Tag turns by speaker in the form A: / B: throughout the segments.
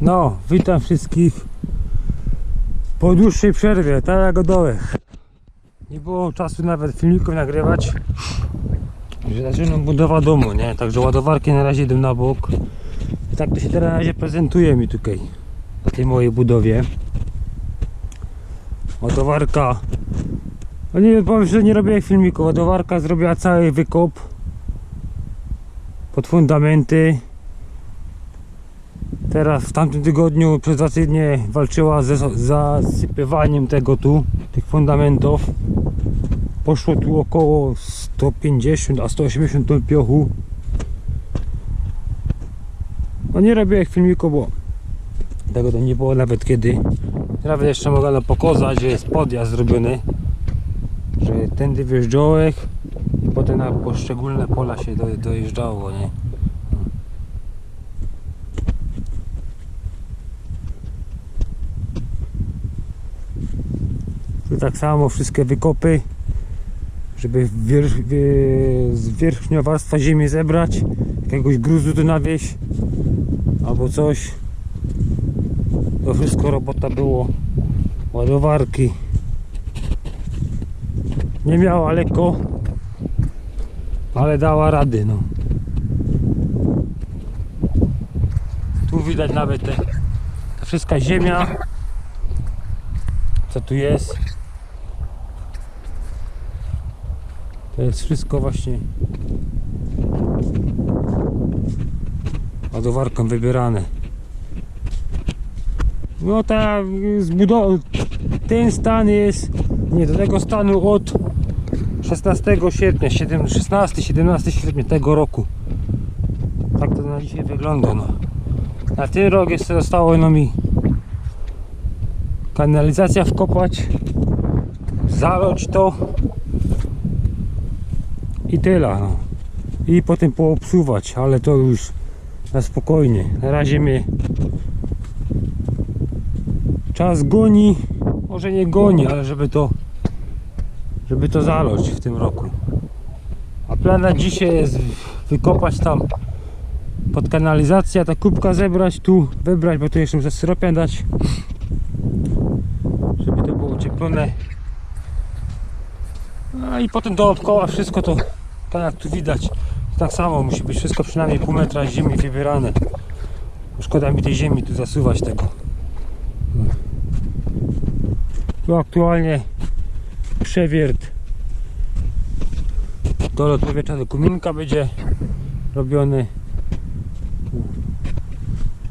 A: No, witam wszystkich po dłuższej przerwie, tak jak godołek. Nie było czasu nawet filmików nagrywać. Że zaczynam budowa domu, nie? Także ładowarki na razie idę na bok. I tak to się teraz na razie prezentuje mi tutaj na tej mojej budowie. Ładowarka. No nie powiem, że nie robię filmiku. Ładowarka zrobiła cały wykop pod fundamenty. Teraz w tamtym tygodniu przez dwa walczyła ze zasypywaniem tego tu, tych fundamentów. Poszło tu około 150 a 180 ton piochu. No nie robię jak filmiku, bo tego to nie było nawet kiedy. Nawet jeszcze mogę pokazać, że jest podjazd zrobiony. Że tędy wjeżdżałek i potem na poszczególne pola się do, dojeżdżało, nie? Tak samo wszystkie wykopy, żeby wier, wie- z warstwa ziemi zebrać, jakiegoś gruzu tu nawieść albo coś. To wszystko robota było. Ładowarki. Nie miała lekko, ale dała rady, no. Tu widać nawet te, ta wszystka ziemia, co tu jest. To jest wszystko właśnie ładowarką wybierane. No ta ten stan jest nie do tego stanu od 16 sierpnia, 16-17 sierpnia tego roku. Tak to na dzisiaj wygląda. No. Na ten rok jeszcze zostało no mi kanalizacja wkopać, zalać to i tyle. No. I potem poobsuwać, ale to już na spokojnie. Na razie mnie czas goni, może nie goni, ale żeby to żeby to zalać w tym roku. A plan na dzisiaj jest wykopać tam pod kanalizację, ta kubka zebrać tu, wybrać, bo tu jeszcze muszę syropian dać żeby to było ocieplone no i potem dookoła wszystko to tak jak tu widać tak samo musi być wszystko przynajmniej pół metra ziemi wybierane szkoda mi tej ziemi tu zasuwać tego. Tu aktualnie przewiert dolot powietrza do kominka będzie robiony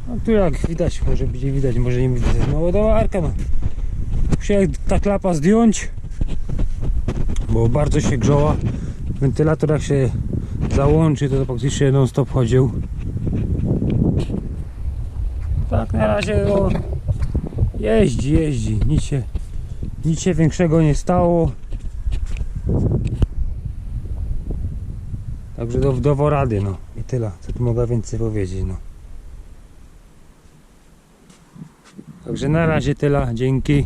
A: no tu jak widać, może będzie widać, może nie widać no ładowarka no. Musiałem ta klapa zdjąć bo bardzo się grzała wentylator jak się załączy to praktycznie non stop chodził. Tak na razie no, jeździ, jeździ. Nic się, nic się większego nie stało. Także do, do rady no. I tyle, co tu mogę więcej powiedzieć no. Także na razie tyle, dzięki.